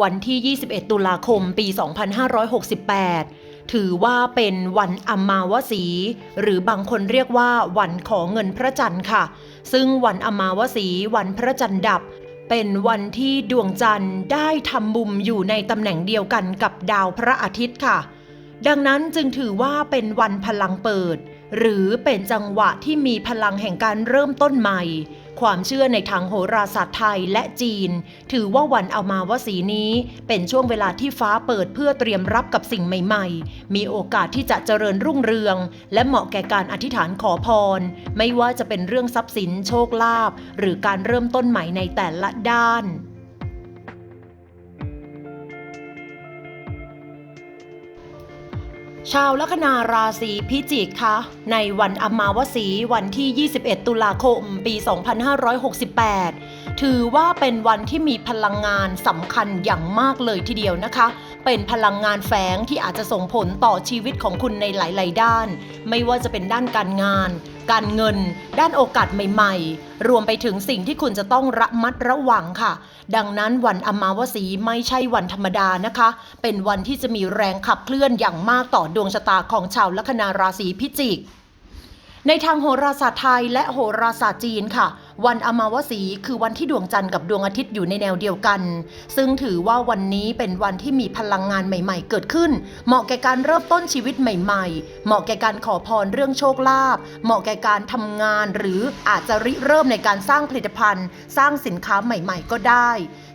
วันที่ 21 ตุลาคม ปี 2568 ถือว่าเป็นวันอมาวสี หรือบางคนเรียกว่าวันขอเงินพระจันทร์ค่ะ ซึ่งวันอมาวสี วันพระจันทร์ดับ เป็นวันที่ดวงจันทร์ได้ทำมุมอยู่ในตำแหน่งเดียวกันกับดาวพระอาทิตย์ค่ะ ดังนั้นจึงถือว่าเป็นวันพลังเปิด หรือเป็นจังหวะที่มีพลังแห่งการเริ่มต้นใหม่ ความเชื่อในทางโหราศาสตร์ไทยและจีน ถือว่าวันเอามาวสีนี้ เป็นช่วงเวลาที่ฟ้าเปิดเพื่อเตรียมรับกับสิ่งใหม่ๆ มีโอกาสที่จะเจริญรุ่งเรือง และเหมาะแก่การอธิษฐานขอพร ไม่ว่าจะเป็นเรื่องทรัพย์สินโชคลาภหรือการเริ่มต้นใหม่ในแต่ละด้าน ชาวลัคนาราศีพิจิกคะในวันอมาวสีวันที่ 21 ตุลาคม ปี 2568 ถือว่าเป็นวันที่มีพลังงานสำคัญอย่างมากเลยทีเดียวนะคะ เป็นพลังงานแฝงที่อาจจะส่งผลต่อชีวิตของคุณในหลาย ๆ ด้าน ไม่ว่าจะเป็นด้านการงาน การเงิน ด้านโอกาสใหม่ ๆ รวมไปถึงสิ่งที่คุณจะต้องระมัดระวังค่ะ ดังนั้นวันอมาวสีไม่ใช่วันธรรมดานะคะ เป็นวันที่จะมีแรงขับเคลื่อนอย่างมากต่อดวงชะตาของชาวลัคนาราศีพิจิกในทางโหราศาสตร์ไทยและโหราศาสตร์จีนค่ะ วันอมาวสีคือวันที่ดวงจันทร์กับดวงอาทิตย์อยู่ในแนวเดียวกัน ซึ่งถือว่าวันนี้เป็นวันที่มีพลังงานใหม่ ๆ เกิดขึ้น เหมาะแก่การเริ่มต้นชีวิตใหม่ ๆ เหมาะแก่การขอพรเรื่องโชคลาภเหมาะแก่การทำงาน หรืออาจจะริเริ่มในการสร้างผลิตภัณฑ์ สร้างสินค้าใหม่ ๆ ก็ได้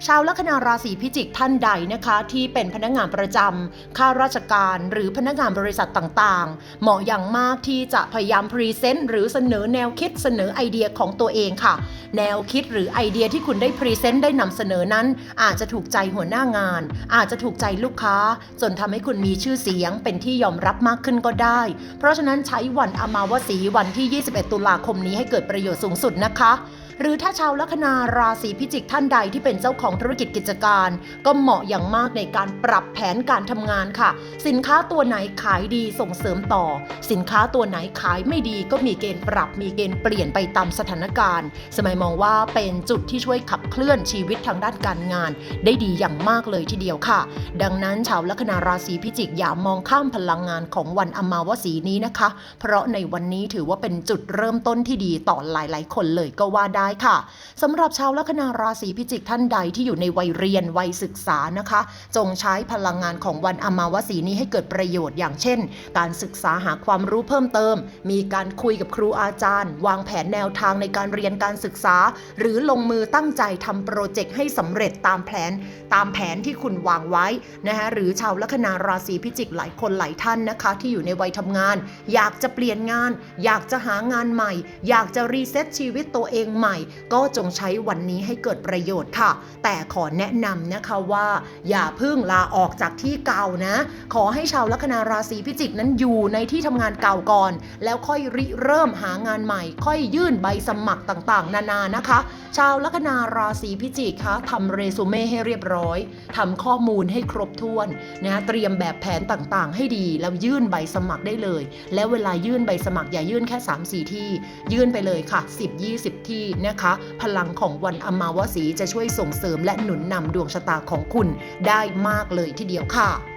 ชาวลัคนาราศีพิจิกท่านใดนะคะ ที่เป็นพนักงานประจำข้าราชการหรือพนักงานบริษัทต่างๆ เหมาะอย่างมากที่จะพยายามพรีเซนต์หรือเสนอแนวคิดเสนอไอเดียของตัวเองค่ะ แนวคิดหรือไอเดียที่คุณได้พรีเซนต์ได้นำเสนอนั้น อาจจะถูกใจหัวหน้างาน อาจจะถูกใจลูกค้า จนทำให้คุณมีชื่อเสียงเป็นที่ยอมรับมากขึ้นก็ได้ เพราะฉะนั้นใช้วันอมาวสีวันที่ 21 ตุลาคมนี้ให้เกิดประโยชน์สูงสุดนะคะ หรือถ้าชาวลัคนาราศีพิจิกท่านใดที่เป็นเจ้าของธุรกิจกิจการ ก็เหมาะอย่างมากในการปรับแผนการทำงานค่ะ สินค้าตัวไหนขายดีส่งเสริมต่อ สินค้าตัวไหนขายไม่ดีก็มีเกณฑ์ปรับมีเกณฑ์เปลี่ยนไปตามสถานการณ์ สมัยมองว่าเป็นจุดที่ช่วยขับเคลื่อนชีวิตทางด้านการงาน ได้ดีอย่างมากเลยทีเดียวค่ะ ดังนั้นชาวลัคนาราศีพิจิกอย่ามองข้ามพลังงานของวันอมาวสีนี้นะคะ เพราะในวันนี้ถือว่าเป็นจุดเริ่มต้นที่ดีต่อหลาย ๆ คนเลยก็ว่าได้ค่ะสำหรับชาวลัคนาราศีพิจิกท่านใดที่อยู่ในวัยเรียนวัยศึกษานะคะ จงใช้พลังงานของวันอมาวสีนี้ให้เกิดประโยชน์อย่างเช่น การศึกษาหาความรู้เพิ่มเติม มีการคุยกับครูอาจารย์ วางแผนแนวทางในการเรียนการศึกษา หรือลงมือตั้งใจทำโปรเจกต์ให้สำเร็จตามแผน ตามแผนที่คุณวางไว้นะคะหรือชาวลัคนาราศีพิจิกหลายคนหลายท่านนะคะ ที่อยู่ในวัยทำงาน อยากจะเปลี่ยนงาน อยากจะหางานใหม่ อยากจะรีเซ็ตชีวิตตัวเองใหม่ก็จงใช้วันนี้ให้เกิดประโยชน์ค่ะ แต่ขอแนะนำนะคะว่า อย่าเพิ่งลาออกจากที่เก่านะ ขอให้ชาวลัคนาราศีพิจิกนั้นอยู่ในที่ทำงานเก่าก่อน แล้วค่อยริเริ่มหางานใหม่ ค่อยยื่นใบสมัครต่างๆ นานานะคะ ชาวลัคนาราศีพิจิกคะทำเรซูเม่ให้เรียบร้อยทำข้อมูลให้ครบถ้วนนะเตรียมแบบแผนต่างๆ ให้ดีแล้วยื่นใบสมัครได้เลย แล้วเวลายื่นใบสมัครอย่ายื่นแค่ 3-4 ที่ ยื่นไปเลยค่ะ 10-20 ที่นะคะ พลังของวันอมาวสีจะช่วยส่งเสริมและหนุนนำดวงชะตาของคุณได้มากเลยทีเดียวค่ะ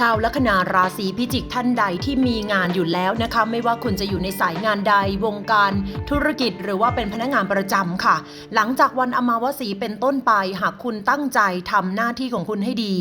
ชาวลัคนาราศีพิจิกท่านใดที่มีงานอยู่แล้วนะคะ ไม่ว่าคุณจะอยู่ในสายงานใดวงการธุรกิจหรือว่าเป็นพนักงานประจำค่ะ หลังจากวันอมาวสีเป็นต้นไป หากคุณตั้งใจทำหน้าที่ของคุณให้ดี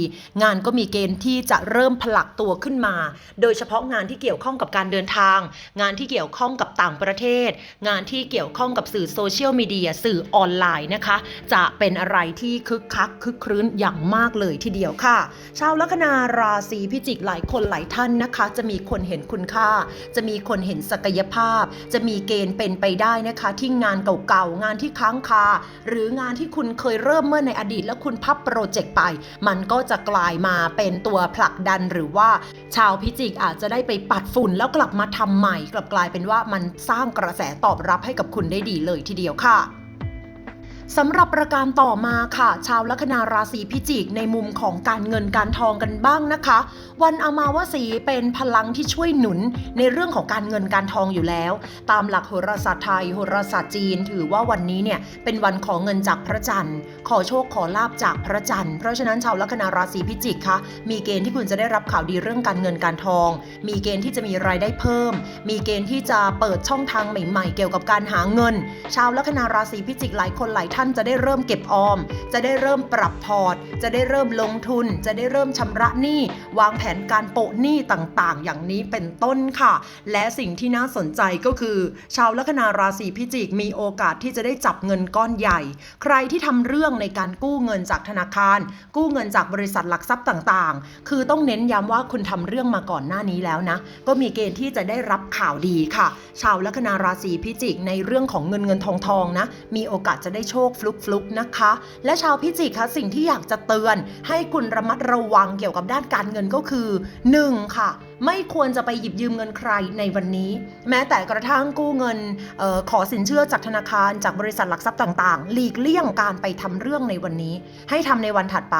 งานก็มีเกณฑ์ที่จะเริ่มผลักตัวขึ้นมา โดยเฉพาะงานที่เกี่ยวข้องกับการเดินทาง งานที่เกี่ยวข้องกับต่างประเทศ งานที่เกี่ยวข้องกับสื่อโซเชียลมีเดียสื่อออนไลน์นะคะ จะเป็นอะไรที่คึกคักคึกครื้นอย่างมากเลยทีเดียวค่ะ ชาวลัคนาราศีพิจิกหลายคนหลายท่านนะคะ จะมีคนเห็นคุณค่า จะมีคนเห็นศักยภาพ จะมีเกณฑ์เป็นไปได้นะคะ ที่งานเก่าๆงานที่ค้างคา หรืองานที่คุณเคยเริ่มเมื่อในอดีต แล้วคุณพับโปรเจกต์ไป มันก็จะกลายมาเป็นตัวผลักดันหรือว่า ชาวพิจิกอาจจะได้ไปปัดฝุ่นแล้วกลับมาทำใหม่ กลับกลายเป็นว่ามันสร้างกระแสตอบรับให้กับคุณได้ดีเลยทีเดียวค่ะ สำหรับประการต่อมาค่ะ ชาวลัคนาราศีพิจิกในมุมของการเงินการทองกันบ้างนะคะ วันอมาวสีเป็นพลังที่ช่วยหนุนในเรื่องของการเงินการทองอยู่แล้ว ตามหลักโหราศาสตร์ไทยโหราศาสตร์จีน ถือว่าวันนี้เนี่ยเป็นวันขอเงินจากพระจันทร์ ขอโชคขอลาบจากพระจันทร์เพราะฉะนั้นชาวลัคนาราศีพิจิกคะมีเกณฑ์ที่คุณจะได้รับข่าวดีเรื่องการเงินการทอง มีเกณฑ์ที่จะมีรายได้เพิ่ม มีเกณฑ์ที่จะเปิดช่องทางใหม่ ๆ เกี่ยวกับการหาเงิน ชาวลัคนาราศีพิจิกหลายคนหลายท่านจะได้เริ่มเก็บออม จะได้เริ่มปรับพอร์ต จะได้เริ่มลงทุน จะได้เริ่มชำระหนี้ วางแผนการโปะหนี้ต่างๆ อย่างนี้เป็นต้นค่ะ และสิ่งที่น่าสนใจก็คือ ชาวลัคนาราศีพิจิกมีโอกาสที่จะได้จับเงินก้อนใหญ่ ใครที่ทำเรื่องในการกู้เงินจากธนาคาร กู้เงินจากบริษัทหลักทรัพย์ต่างๆ คือต้องเน้นย้ำว่าคุณทำเรื่องมาก่อนหน้านี้แล้วนะ ก็มีเกณฑ์ที่จะได้รับข่าวดีค่ะ ชาวลัคนาราศีพิจิกในเรื่องของเงินเงินทองทองนะ มีโอกาสจะได้โชคฟลุกฟลุกๆนะคะ และชาวพิจิกคะสิ่งที่อยากจะเตือน ให้คุณระมัดระวังเกี่ยวกับด้านการเงินก็คือ 1. ค่ะไม่ควรจะไปหยิบยืมเงินใครในวันนี้ แม้แต่กระทั่งกู้เงินออขอสินเชื่อจากธนาคารจากบริษัทหลักทรัพย์ต่างๆ หลีกเลี่ยงการไปทำเรื่องในวันนี้ ให้ทำในวันถัดไป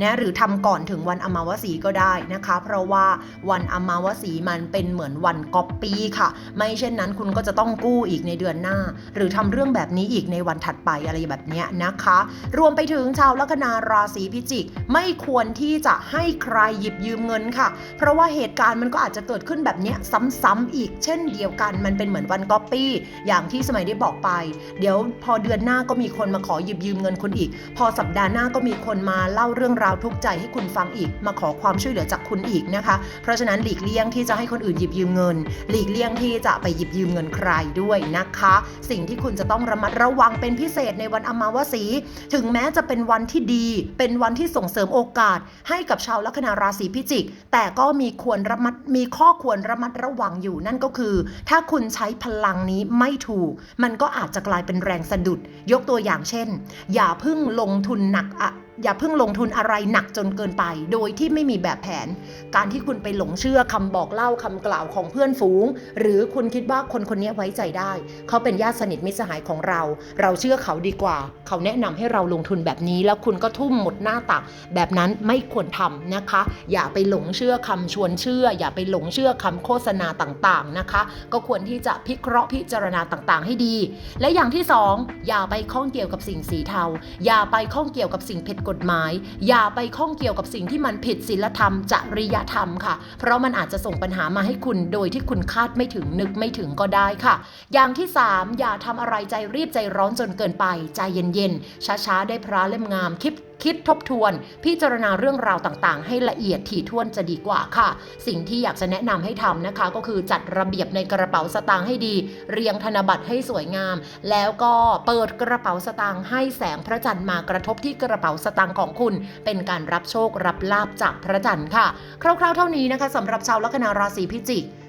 นะหรือทำก่อนถึงวันอมาวสีก็ได้นะคะ เพราะว่าวันอมาวสีมันเป็นเหมือนวันก๊อปปี้ค่ะ ไม่เช่นนั้นคุณก็จะต้องกู้อีกในเดือนหน้า หรือทำเรื่องแบบนี้อีกในวันถัดไปอะไรแบบเนี้ยนะคะ รวมไปถึงชาวลัคนาราศีพิจิก ไม่ควรที่จะให้ใครหยิบยืมเงินค่ะ เพราะว่าเหตุการณ์มันก็อาจจะเกิดขึ้นแบบนี้ซ้ำๆอีกเช่นเดียวกัน มันเป็นเหมือนวันก๊อปปี้อย่างที่สมัยได้บอกไป เดี๋ยวพอเดือนหน้าก็มีคนมาขอหยิบยืมเงินคุณอีก พอสัปดาห์หน้าก็มีคนมาเล่าเรื่องราวทุกข์ใจให้คุณฟังอีก มาขอความช่วยเหลือจากคุณอีกนะคะ เพราะฉะนั้นหลีกเลี่ยงที่จะให้คนอื่นหยิบยืมเงิน หลีกเลี่ยงที่จะไปหยิบยืมเงินใครด้วยนะคะ สิ่งที่คุณจะต้องระมัดระวังเป็นพิเศษในวันอมาวสี ถึงแม้จะเป็นวันที่ดี เป็นวันที่ส่งเสริมโอกาส ให้กับชาวลัคนาราศีพิจิก แต่ก็มีควรระมัดมีข้อควรระมัดระวังอยู่นั่นก็คือ ถ้าคุณใช้พลังนี้ไม่ถูก มันก็อาจจะกลายเป็นแรงสะดุด ยกตัวอย่างเช่น อย่าเพิ่งลงทุนหนัก อย่าเพิ่งลงทุนอะไรหนักจนเกินไป โดยที่ไม่มีแบบแผน การที่คุณไปหลงเชื่อคำบอกเล่าคำกล่าวของเพื่อนฝูง หรือคุณคิดว่าคนคนนี้ไว้ใจได้ เขาเป็นญาติสนิทมิตรสหายของเรา เราเชื่อเขาดีกว่า เขาแนะนำให้เราลงทุนแบบนี้ แล้วคุณก็ทุ่มหมดหน้าตัก แบบนั้นไม่ควรทำนะคะ อย่าไปหลงเชื่อคำชวนเชื่อ อย่าไปหลงเชื่อคำโฆษณาต่างๆนะคะ ก็ควรที่จะพิเคราะห์พิจารณาต่างๆ ให้ดี และอย่างที่สองอย่าไปข้องเกี่ยวกับสิ่งสีเทา อย่าไปข้องเกี่ยวกับสิ่งผิดกฎหมาย อย่าไปข้องเกี่ยวกับสิ่งที่มันผิดศีลธรรม จริยธรรมค่ะ เพราะมันอาจจะส่งปัญหามาให้คุณโดยที่คุณคาดไม่ถึงนึกไม่ถึงก็ได้ค่ะ อย่างที่ 3 อย่าทำอะไรใจรีบใจร้อนจนเกินไป ใจเย็นๆช้าๆได้พระเล่มงามคิด คิดทบทวน พิจารณาเรื่องราวต่างๆ ให้ละเอียดถี่ถ้วนจะดีกว่าค่ะ สิ่งที่อยากจะแนะนำให้ทำนะคะ ก็คือจัดระเบียบในกระเป๋าสตางค์ให้ดี เรียงธนบัตรให้สวยงาม แล้วก็เปิดกระเป๋าสตางค์ให้แสงพระจันทร์มากระทบที่กระเป๋าสตางค์ของคุณ เป็นการรับโชครับลาบจากพระจันทร์ค่ะ คร่าวๆเท่านี้นะคะสำหรับชาวลัคนาราศีพิจิก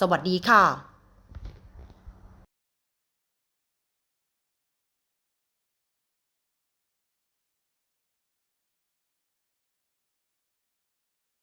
สวัสดีค่ะ